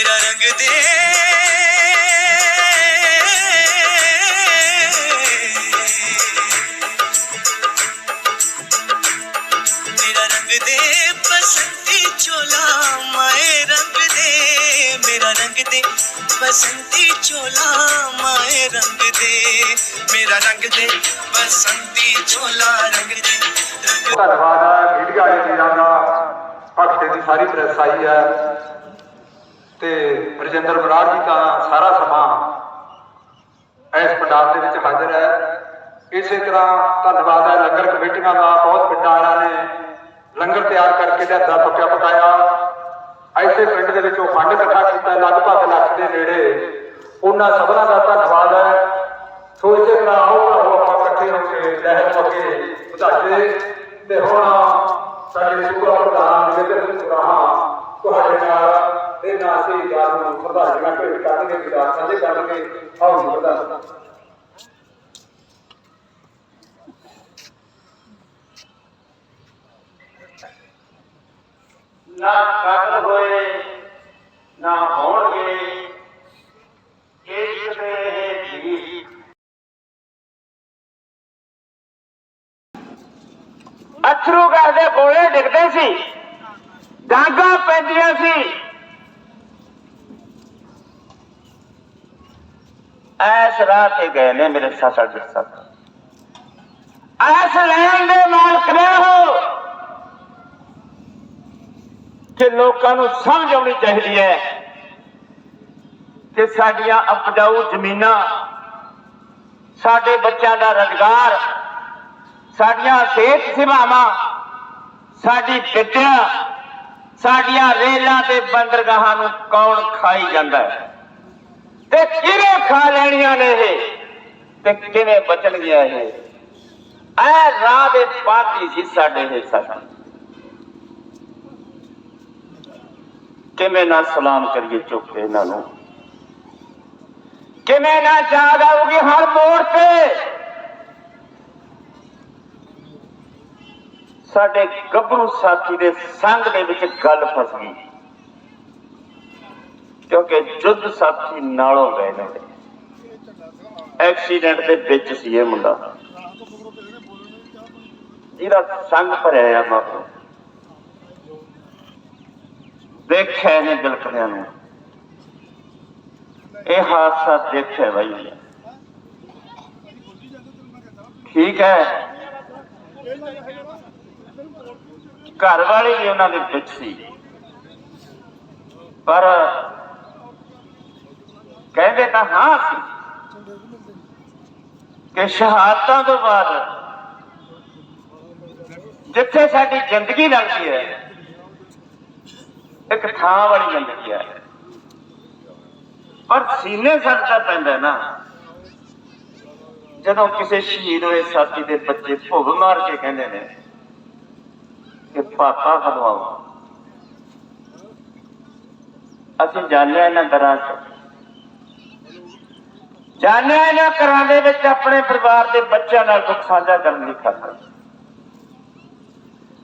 ਮੇਰਾ ਰੰਗ ਦੇ। ਮੇਰਾ ਰੰਗ ਦੇ ਬਸੰਤੀ ਚੋਲਾ, ਮਾਏ ਰੰਗ ਦੇ। ਮੇਰਾ ਰੰਗ ਦੇ ਬਸੰਤੀ ਚੋਲਾ, ਮਾਏ ਰੰਗ ਦੇ। ਮੇਰਾ ਰੰਗ ਦੇ ਬਸੰਤੀ ਚੋਲਾ, ਰੰਗ ਦੇ। ਧੰਨਵਾਦ ਹੈ ਮੀਡੀਆ ਵਾਲੇ ਵੀਰਾਂ ਦਾ ਹਫ਼ਤੇ ਦੀ ਸਾਰੀ ਪ੍ਰੈਸ ਆਈ ਹੈ ਤੇ ਰਜਿੰਦਰ ਬਰਾੜ ਜੀ ਦਾ ਸਾਰਾ ਸਮਾਂ ਇਸ ਪੰਡਾਲ ਦੇ ਵਿੱਚ ਹਾਜ਼ਰ ਹੈ। ਇਸੇ ਤਰ੍ਹਾਂ ਧੰਨਵਾਦ ਹੈ ਲੰਗਰ ਕਮੇਟੀਆਂ ਦਾ, ਬਹੁਤ ਪਿੰਡਾਂ ਵਾਲਿਆਂ ਨੇ ਲੰਗਰ ਤਿਆਰ ਕਰਕੇ ਲਿਆਂਦਾ, ਪੱਕਿਆ ਪਕਾਇਆ। ਐਸੇ ਪਿੰਡ ਦੇ ਵਿੱਚ ਉਹ ਫੰਡ ਇਕੱਠਾ ਕੀਤਾ, ਲਗਭਗ ਲੱਖ ਦੇ ਨੇੜੇ। ਉਹਨਾਂ ਸਭਨਾਂ ਦਾ ਧੰਨਵਾਦ ਹੈ। ਸੋ ਇਸੇ ਤਰ੍ਹਾਂ ਆਓ ਭਰਾਵੋ ਆਪਾਂ ਇਕੱਠੇ ਹੋ ਕੇ, ਲਹਿਰ ਮੱਕੇ ਵਧਾਈਏ। ਤੇ ਹੁਣ ਨਾ ਅਸੀਂ ਸ਼ਹੀਦਾਂ ਨੂੰ ਸ਼ਰਧਾਂਜਲੀਆਂ ਭੇਟ ਕਰਨਗੇ ਵਿਚਾਰ ਸਾਂਝੇ ਕਰਨਗੇ ਆਓ ਜੀ ਪ੍ਰਧਾਨ ਨਾ ਕਤਲ ਹੋਏ, ਨਾ ਹੋਣਗੇ, ਇਹ ਕਿਤੇ ਜੀ ਅਥਰੂ ਕਰਦੇ ਗੋਲੇ ਡਿੱਗਦੇ ਸੀ ਡਾਂਗਾ ਪੈਂਦੀਆਂ ਸੀ। ਐਸ ਰਾਹ ਤੇ ਗਏ ਨੇ ਮੇਰੇ ਸਸਰ ਦੇ ਐਸ ਲੈਣ ਦੇ ਮਾਲਕ ਨੇ ਹੋ ਕਿ ਲੋਕਾਂ ਨੂੰ ਸਮਝ ਆਉਣੀ ਚਾਹੀਦੀ ਹੈ ਕਿ ਸਾਡੀਆਂ ਉਪਜਾਊ ਜ਼ਮੀਨਾਂ, ਸਾਡੇ ਬੱਚਿਆਂ ਦਾ ਰੁਜ਼ਗਾਰ, ਸਾਡੀਆਂ ਸਿਹਤ ਸੇਵਾਵਾਂ, ਸਾਡੀ ਵਿੱਦਿਆ, ਸਾਡੀਆਂ ਰੇਲਾਂ ਤੇ ਬੰਦਰਗਾਹਾਂ ਨੂੰ ਕੌਣ ਖਾਈ ਜਾਂਦਾ ਹੈ? ਤੇ ਕਿਹਨੇ ਖਾ ਲੈਣੀਆਂ ਨੇ ਇਹ, ਤੇ ਕਿਵੇਂ ਬਚਣਗੀਆਂ ਇਹ? ਐ ਰਾਹ ਦੇ ਪਾਤੀ ਸੀ ਸਾਡੇ ਇਹ ਸਾਥੀ ਕਿਵੇਂ ਨਾ ਸਲਾਮ ਕਰੀਏ ਚੁੱਪ ਕੇ ਇਹਨਾਂ ਨੂੰ। ਕਿਵੇਂ ਨਾ ਯਾਦ ਆਊਗੀ ਹਰ ਮੋੜ ਤੇ। ਸਾਡੇ ਗੱਭਰੂ ਸਾਥੀ ਦੇ ਸੰਗ ਦੇ ਵਿੱਚ ਗੱਲ ਫਸ ਗਈ। ਕਿਉਂਕਿ ਜੁੱਧ ਸਾਥੀ ਨਾਲੋਂ ਗਏ ਨੇ। ਐਕਸੀਡੈਂਟ ਦੇ ਵਿੱਚ ਸੀ ਇਹ ਮੁੰਡਾ। ਜਿਹਦਾ ਸੰਗ ਭਰਿਆ ਆ ਮਾਪੋ ਦੇਖਿਆ ਇਹਨੇ ਬਿਲਕਲਿਆਂ ਨੂੰ। ਇਹ ਹਾਦਸਾ ਦੇਖਿਆ ਬਾਈ ਠੀਕ ਹੈ। ਘਰ ਵਾਲੇ ਵੀ ਉਹਨਾਂ ਦੇ ਵਿੱਚ ਸੀ। ਪਰ ਕਹਿੰਦੇ ਤਾਂ ਹਾਂ ਸੀ। ਕਿ ਸ਼ਹਾਦਤਾਂ ਤੋਂ ਬਾਅਦ ਜਿੱਥੇ ਸਾਡੀ ਜ਼ਿੰਦਗੀ ਲੱਗਦੀ ਹੈ, ਇੱਕ ਥਾਂ ਵਾਲੀ ਜ਼ਿੰਦਗੀ ਹੈ। ਪਰ ਸੀਨੇ ਸੱਟਦਾ ਪੈਂਦਾ ਨਾ, ਜਦੋਂ ਕਿਸੇ ਸ਼ਹੀਦ ਹੋਏ ਸਾਥੀ ਦੇ ਬੱਚੇ ਭੁੱਖ ਮਾਰ ਕੇ ਕਹਿੰਦੇ ਨੇ ਕਿ, ਪਾਪਾ ਹਲਵਾਓ, ਅਸੀਂ ਜਾਣਿਆ ਇਹਨਾਂ ਦਰਾਂ ਚ ਜਾਣਿਆ ਇਹਨਾਂ ਘਰਾਂ ਦੇ ਵਿੱਚ ਆਪਣੇ ਪਰਿਵਾਰ ਦੇ ਬੱਚਿਆਂ ਨਾਲ ਦੁੱਖ ਸਾਂਝਾ ਕਰਨ ਦੀ ਖਾਤਰ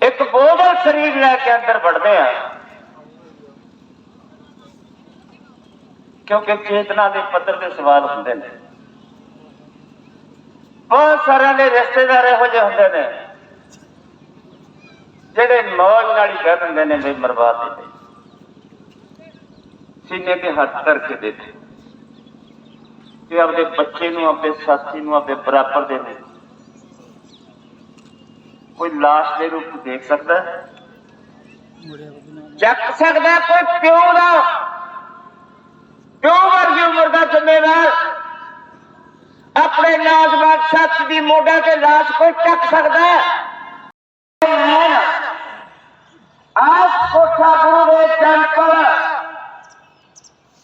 ਇੱਕ ਬੋਝਲ ਸਰੀਰ ਲੈ ਕੇ ਅੰਦਰ ਵੜਦੇ ਆ। ਕਿਉਂਕਿ ਚੇਤਨਾ ਦੇ ਪੱਧਰ ਤੇ ਸਵਾਲ ਹੁੰਦੇ ਨੇ। ਬਹੁਤ ਸਾਰਿਆਂ ਦੇ ਰਿਸ਼ਤੇਦਾਰ ਇਹੋ ਜਿਹੇ ਹੁੰਦੇ ਨੇ, ਜਿਹੜੇ ਮੌਜ ਨਾਲ ਹੀ ਕਹਿ ਦਿੰਦੇ ਨੇ ਵੀ ਮਰਵਾ ਦੇ। ਸੀਨੇ ਤੇ ਹੱਥ ਧਰ ਕੇ ਦੇਖੇ ਕਿ ਆਪਣੇ ਬੱਚੇ ਨੂੰ ਆਪਣੇ ਸਾਥੀ ਨੂੰ ਆਪਣੇ ਬਰਾਬਰ ਦੇ ਨੇ ਕੋਈ ਲਾਸ਼ ਦੇ ਰੂਪ ਦੇਖ ਸਕਦਾ ਹੈ? ਚੱਕ ਸਕਦਾ ਕੋਈ ਪਿਓ ਦਾ? ਪਿਓ ਵਰਗੀ ਉਮਰ ਦਾ ਜ਼ਿੰਮੇਵਾਰ? ਆਪਣੇ ਨੌਜਵਾਨ ਸਾਥੀ ਦੀ ਮੋਢਾ ਤੇ ਲਾਸ਼ ਕੋਈ ਚੱਕ ਸਕਦਾ ਹੈ? ਕੋਠਾ ਗੁਰੂ ਦੇ temple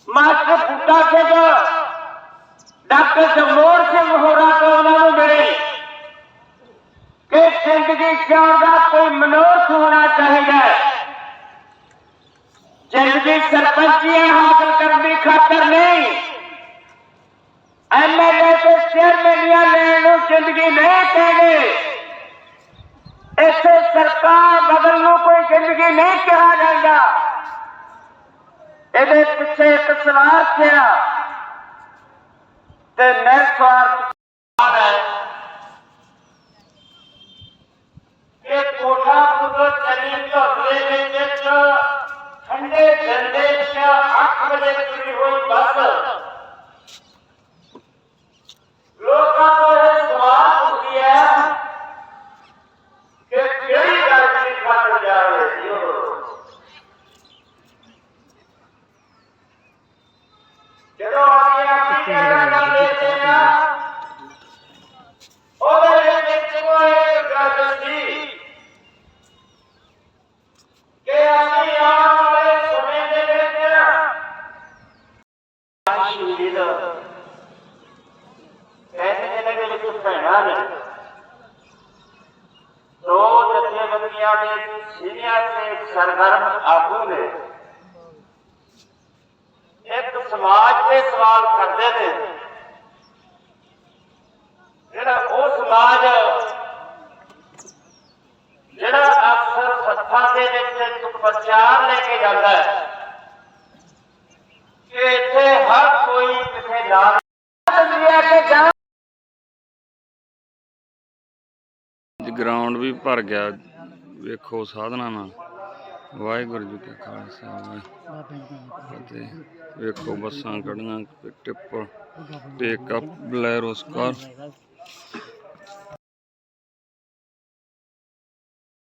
master Buddha Singh doctor Jamor Singh ਹੋਰਾਂ ਤੋਂ ਉਹਨਾਂ ਨੂੰ ਮਿਲੇ ਕਿ ਜ਼ਿੰਦਗੀ ਜਿਉਣ ਦਾ ਕੋਈ ਮਨੋਰਥ ਹੋਣਾ ਚਾਹੀਦਾ ਹੈ ਜ਼ਿੰਦਗੀ ਸਰਪੰਚੀਆਂ ਹਾਸਲ ਕਰਨ ਦੀ ਖਾਤਰ ਨਹੀਂ ਐਮਐਲਏ ਤੇ ਚੇਅਰਮੈਨੀਆਂ ਲੈਣ ਨੂੰ ਜ਼ਿੰਦਗੀ ਨਹੀਂ ਕਹਿੰਦੇ ਇੱਥੇ ਸਰਕਾਰ ਬਦਲ ਨੂੰ ਕੋਈ ਜ਼ਿੰਦਗੀ ਨਹੀਂ ਕਿਹਾ ਜਾਂਦਾ ਇਹਦੇ ਪਿੱਛੇ ਇੱਕ ਸਵਾਰਥ ਆ ਤੇ ਨਿਰਸਵਾਰਥ ਹੈ ਇਹ ਕੋਠਾ ਪੁੱਤਰ ਚਲੀ ਝੋਲੇ ਦੇ ਵਿੱਚ, ਠੰਡੇ ਦਿਨ ਦੇ 8 ਵਜੇ ਤੁਰੀ ਹੋਈ ਬੱਸ। ਕਿ ਦੋ ਜਥੇਬੰਦੀਆਂ ਦੇ ਸੀਨੀਅਰ ਤੇ ਸਰਗਰਮ ਆਗੂ ਨੇ। ਇੱਕ ਸਮਾਜ ਦੇ ਸਵਾਲ ਕਰਦੇ ਨੇ। ਜਿਹੜਾ ਉਹ ਸਮਾਜ, ਜਿਹੜਾ ਅਕਸਰ ਸੱਥਾਂ ਦੇ ਵਿੱਚ ਇੱਕ ਪ੍ਰਚਾਰ ਲੈ ਕੇ ਜਾਂਦਾ ਹੈ ਕਿ ਇੱਥੇ ਹਰ ਕੋਈ ਕਿਸੇ ਨਾਲ ਗਰਾਊਂਡ ਵੀ ਭਰ ਗਿਆ। ਵੇਖੋ ਸਾਧਨਾ ਨਾਲ। ਵਾਹਿਗੁਰੂ ਜੀ ਕਾ ਖਾਲਸਾ, ਵਾਹਿਗੁਰੂ ਵੇਖੋ ਬੱਸਾਂ ਖੜੀਆਂ ਟਿੱਪਰ ਪਿਕਅਪ ਬਲੈਰੋ ਸਕਾਰ